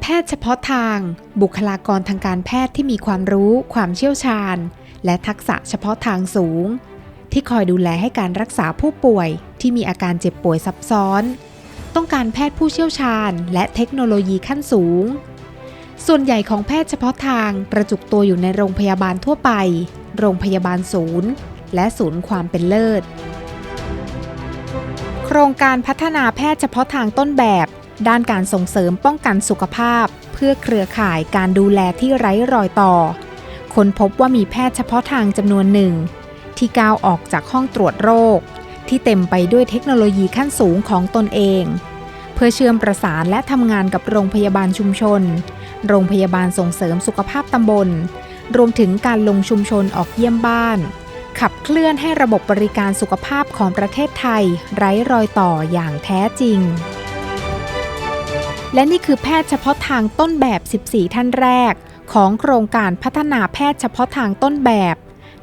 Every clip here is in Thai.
แพทย์เฉพาะทาง บุคลากรทางการแพทย์ที่มีความรู้ ความเชี่ยวชาญ และทักษะเฉพาะทางสูง ที่คอยดูแลให้การรักษาผู้ป่วยที่มีอาการเจ็บป่วยซับซ้อน ต้องการแพทย์ผู้เชี่ยวชาญ และเทคโนโลยีขั้นสูง ส่วนใหญ่ของแพทย์เฉพาะทางประจุตัวอยู่ในโรงพยาบาลทั่วไป โรงพยาบาลศูนย์ และศูนย์ความเป็นเลิศ โครงการพัฒนาแพทย์เฉพาะทางต้นแบบ ด้านการส่งเสริมป้องกันสุขภาพ เพื่อเครือข่ายการดูแลที่ไร้รอยต่อค้นพบว่ามีแพทย์เฉพาะทางจำนวนหนึ่ง ที่ก้าวออกจากห้องตรวจโรค ที่เต็มไปด้วยเทคโนโลยีขั้นสูงของตนเอง เพื่อเชื่อมประสานและทำงานกับโรงพยาบาลชุมชน โรงพยาบาลส่งเสริมสุขภาพตำบล รวมถึงการลงชุมชนออกเยี่ยมบ้าน ขับเคลื่อนให้ระบบบริการสุขภาพของประเทศไทย ไร้รอยต่ออย่างแท้จริง และนี่คือแพทย์เฉพาะทางต้นแบบ 14 ท่านแรก ของโครงการพัฒนาแพทย์เฉพาะทางต้นแบบ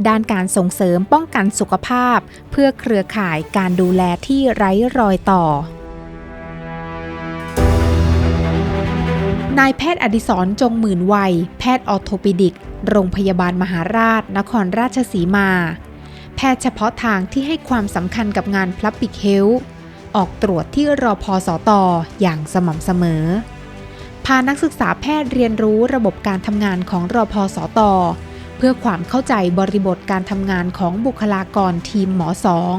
ด้านการส่งเสริมป้องกันสุขภาพ เพื่อเครือข่ายการดูแลที่ไร้รอยต่อนายแพทย์อดิศรจงหมื่นวัย แพทย์ออร์โทปิดิก โรงพยาบาลมหาราช นครราชสีมา แพทย์เฉพาะทางที่ให้ความสำคัญกับงานพลับบิกเฮลออกตรวจที่รอพอสอตออย่างสม่ำเสมอ พานักศึกษาแพทย์เรียนรู้ระบบการทำงานของรอพอสอตอเพื่อความเข้าใจบริบทการทำงานของบุคลากรทีมหมอสอง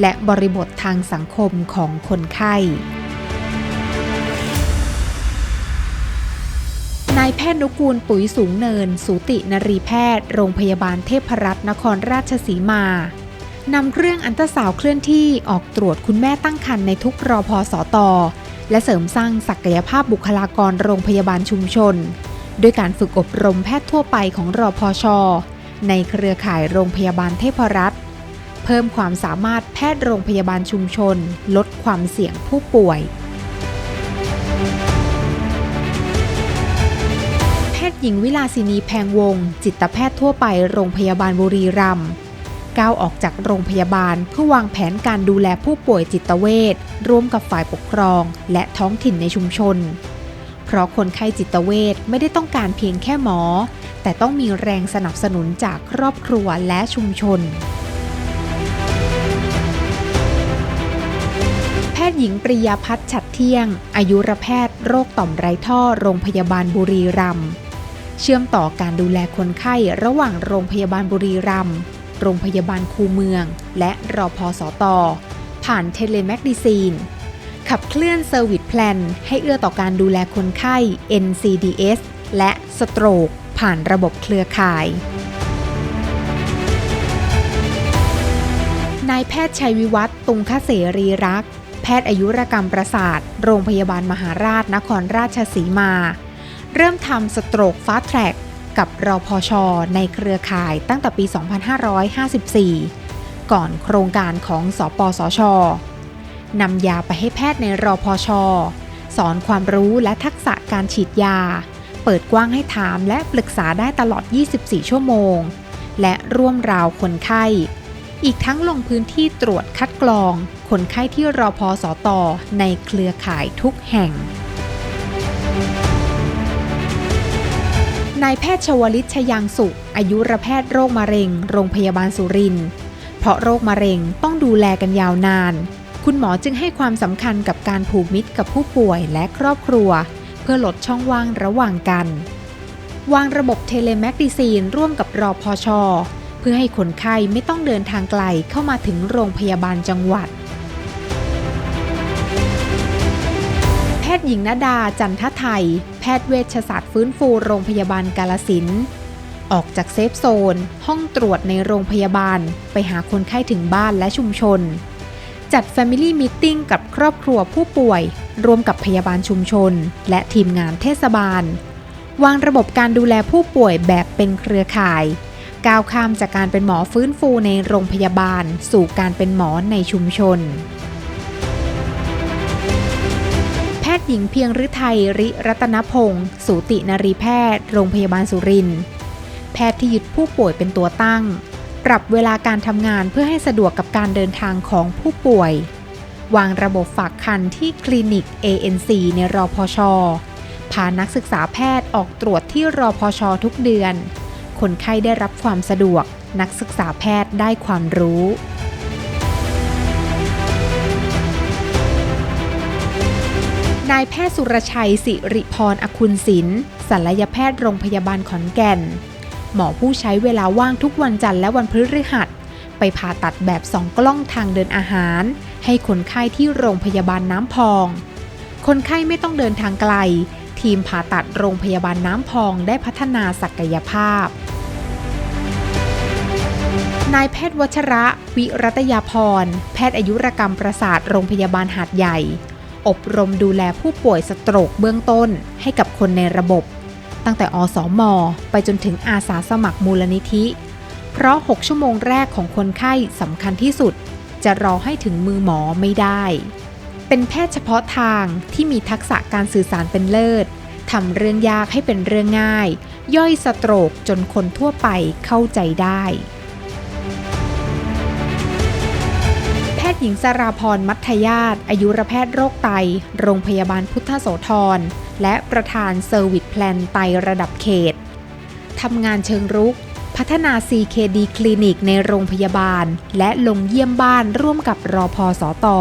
และบริบททางสังคมของคนไข้ายแพทย์นุกูลปุ๋ยสูงเนิน สูตินรีแพทย์ โรงพยาบาลเทพรัตน์นครราชสีมานำเครื่องอันตราซาวเคลื่อนที่ออกตรวจคุณแม่ตั้งครรภ์ในทุกรอพอสอตอและเสริมสร้างศักยภาพบุคลากรโรงพยาบาลชุมชน ด้วยการฝึกอบรมแพทย์ทั่วไปของรอพอชอในเครือข่ายโรงพยาบาลเทพรัตน์เพิ่มความสามารถแพทย์โรงพยาบาลชุมชน ลดความเสี่ยงผู้ป่วย หญิงวิลาสินีแพงวง จิตแพทย์ทั่วไปโรงพยาบาลบุรีรัมย์ก้าวออกจากโรงพยาบาลเพื่อวางแผนการดูแลผู้ป่วยจิตเวชร่วมกับฝ่ายปกครอง และท้องถิ่นในชุมชน เพราะคนไข้จิตเวชไม่ได้ต้องการเพียงแค่หมอ แต่ต้องมีแรงสนับสนุนจากครอบครัวและชุมชน แพทย์หญิงปริยาพัฒน์ฉัดเที่ยง อายุรแพทย์โรคต่อมไร้ท่อโรงพยาบาลบุรีรัมย์ เชื่อมต่อการดูแลคนไข้ระหว่างโรงพยาบาลบุรีรัมย์โรงพยาบาลคูเมือง และรอพอสอตอผ่านเทเลแมกดิซีน ขับเคลื่อนเซอร์วิสแพลนให้เอื้อต่อการดูแลคนไข้ NCDS และสโตรกผ่านระบบเครือข่าย นายแพทย์ชัยวิวัฒน์ตุงคเสรีรัก แพทย์อายุรกรรมประสาท โรงพยาบาลมหาราชนครราชสีมา เริ่มทำสโตรกฟาแทร็กกับรอพอชอในเครือข่ายตั้งแต่ปี 2554 ก่อนโครงการของสปสชนำยาไปให้แพทย์ในรอพอชอสอนความรู้และทักษะการฉีดยา เปิดกว้างให้ถามและปรึกษาได้ตลอด 24 ชั่วโมง และร่วมราวคนไข้ อีกทั้งลงพื้นที่ตรวจคัดกรอง คนไข้ที่รอพอสอตอในเครือข่ายทุกแห่ง นายแพทย์ชวลิตชยางสุข อายุรแพทย์โรคมะเร็ง โรงพยาบาลสุรินทร์เพราะโรคมะเร็งต้องดูแลกันยาวนาน คุณหมอจึงให้ความสำคัญกับการผูกมิตรกับผู้ป่วยและครอบครัว เพื่อลดช่องว่างระหว่างกัน วางระบบเทเลแมกดิซีนร่วมกับรอพอชอเพื่อให้คนไข้ไม่ต้องเดินทางไกลเข้ามาถึงโรงพยาบาลจังหวัด ทย์หญิงนดาจันทไทย แพทย์เวชศาสตร์ฟื้นฟูโรงพยาบาลกาลสินออกจากเซฟโซน ห้องตรวจในโรงพยาบาล ไปหาคนไข้ถึงบ้านและชุมชน จัด Family Meeting กับครอบครัวผู้ป่วย รวมกับพยาบาลชุมชน และทีมงานเทศบาล วางระบบการดูแลผู้ป่วยแบบเป็นเครือข่าย ก้าวข้ามจากการเป็นหมอฟื้นฟูในโรงพยาบาล สู่การเป็นหมอในชุมชน ทย์หญิงเพียงฤทัยริรัตนพงศ์สูตินรีแพทย์ โรงพยาบาลสุรินทร์แพทย์ที่ยึดผู้ป่วยเป็นตัวตั้ง ปรับเวลาการทำงานเพื่อให้สะดวกกับการเดินทางของผู้ป่วย วางระบบฝากคันที่คลินิก ANC ในรอพชพานักศึกษาแพทย์ออกตรวจที่รอพชทุกเดือน คนไข้ได้รับความสะดวก นักศึกษาแพทย์ได้ความรู้ นายแพทย์สุรชัย สิริพรอคุณศิลป์ศัลยแพทย์โรงพยาบาลขอนแก่น หมอผู้ใช้เวลาว่างทุกวันจันทร์และวันพฤหัส ไปผ่าตัดแบบสองกล้องทางเดินอาหาร ให้คนไข้ที่โรงพยาบาลน้ำพอง คนไข้ไม่ต้องเดินทางไกล ทีมผ่าตัดโรงพยาบาลน้ำพองได้พัฒนาศักยภาพนายแพทย์วัชระ วิรัตยาพร แพทย์อายุรกรรมประสาทโรงพยาบาลหาดใหญ่ อบรมดูแลผู้ป่วยสโตรกเบื้องต้นให้กับคนในระบบ ตั้งแต่อสอมอไปจนถึงอาสาสมัครมูลนิธิ เพราะ 6 ชั่วโมงแรกของคนไข้สำคัญที่สุด จะรอให้ถึงมือหมอไม่ได้ เป็นแพทย์เฉพาะทางที่มีทักษะการสื่อสารเป็นเลิศทำเรื่องยากให้เป็นเรื่องง่าย ย่อยสโตรกจนคนทั่วไปเข้าใจได้ หญิงสราพรมัทยาตอายุรแพทย์โรคไต โรงพยาบาลพุทธโสธร และประธานเซอร์วิสแพลนไตระดับเขต ทำงานเชิงรุก พัฒนา CKD คลินิกในโรงพยาบาล และลงเยี่ยมบ้านร่วมกับรอพอสอตอ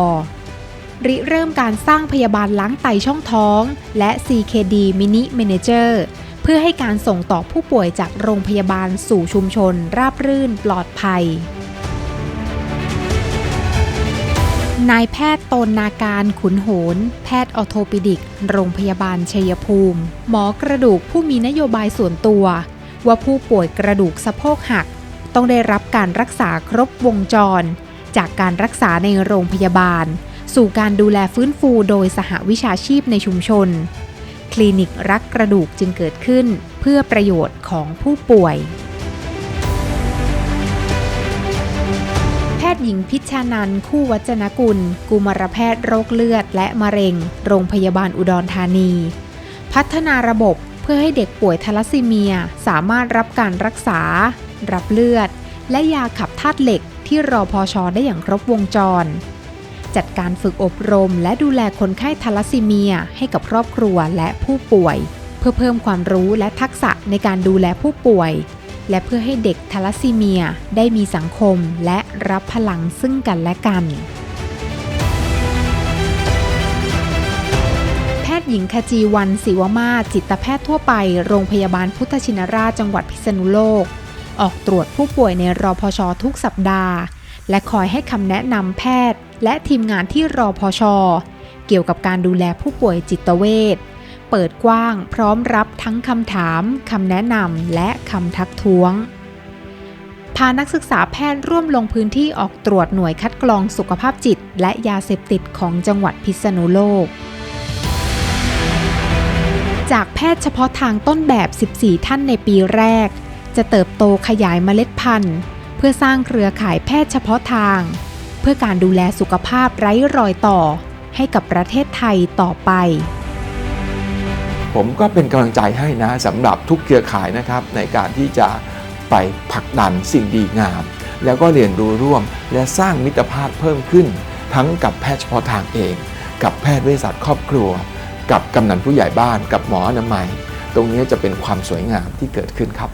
ริเริ่มการสร้างพยาบาลล้างไตช่องท้อง และ CKD Mini Manager เพื่อให้การส่งต่อผู้ป่วยจากโรงพยาบาลสู่ชุมชน ราบรื่นปลอดภัย นายแพทย์ตนนาการขุนโหน แพทย์ออโทปิดิก โรงพยาบาลชัยภูมิ หมอกระดูกผู้มีนโยบายส่วนตัว ว่าผู้ป่วยกระดูกสะโพกหัก ต้องได้รับการรักษาครบวงจร จากการรักษาในโรงพยาบาล สู่การดูแลฟื้นฟูโดยสหวิชาชีพในชุมชน คลินิกรักกระดูกจึงเกิดขึ้น เพื่อประโยชน์ของผู้ป่วย ย์หญิงพิชานันท์คู่วัจนกุล กุมารแพทย์โรคเลือด และมะเร็ง โรงพยาบาลอุดรธานี พัฒนาระบบเพื่อให้เด็กป่วยทาลัสซีเมียสามารถรับการรักษา รับเลือด และยาขับธาตุเหล็กที่รอพอชอได้อย่างครบวงจร จัดการฝึกอบรมและดูแลคนไข้ทาลัสซีเมียให้กับครอบครัวและผู้ป่วย เพื่อเพิ่มความรู้และทักษะในการดูแลผู้ป่วย และเพื่อให้เด็กทาลัสซีเมียได้มีสังคมและรับพลังซึ่งกันและกัน แพทย์หญิงขจีวันศิวมาศจิตแพทย์ทั่วไป โรงพยาบาลพุทธชินราชจังหวัดพิษณุโลก ออกตรวจผู้ป่วยในรอพชทุกสัปดาห์ และคอยให้คำแนะนำแพทย์ และทีมงานที่รอพชเกี่ยวกับการดูแลผู้ป่วยจิตเวช เปิดกว้าง พร้อมรับทั้งคำถามคำแนะนำและคำทักท้วง พานักศึกษาแพทย์ร่วมลงพื้นที่ออกตรวจหน่วยคัดกรองสุขภาพจิต และยาเสพติดของจังหวัดพิษณุโลก จากแพทย์เฉพาะทางต้นแบบ 14 ท่านในปีแรก จะเติบโตขยายเมล็ดพันธุ์ เพื่อสร้างเครือข่ายแพทย์เฉพาะทาง เพื่อการดูแลสุขภาพไร้รอยต่อให้กับประเทศไทยต่อไป ผมก็เป็นกำลังใจให้นะสำหรับทุกเครือข่ายนะครับ ในการที่จะไปผลักดันสิ่งดีงาม แล้วก็เรียนรู้ร่วม และสร้างมิตรภาพเพิ่มขึ้น ทั้งกับแพทย์เฉพาะทางเอง กับแพทย์เวชศาสตร์ครอบครัว กับกำนันผู้ใหญ่บ้าน กับหมออนามัย ตรงนี้จะเป็นความสวยงามที่เกิดขึ้นครับ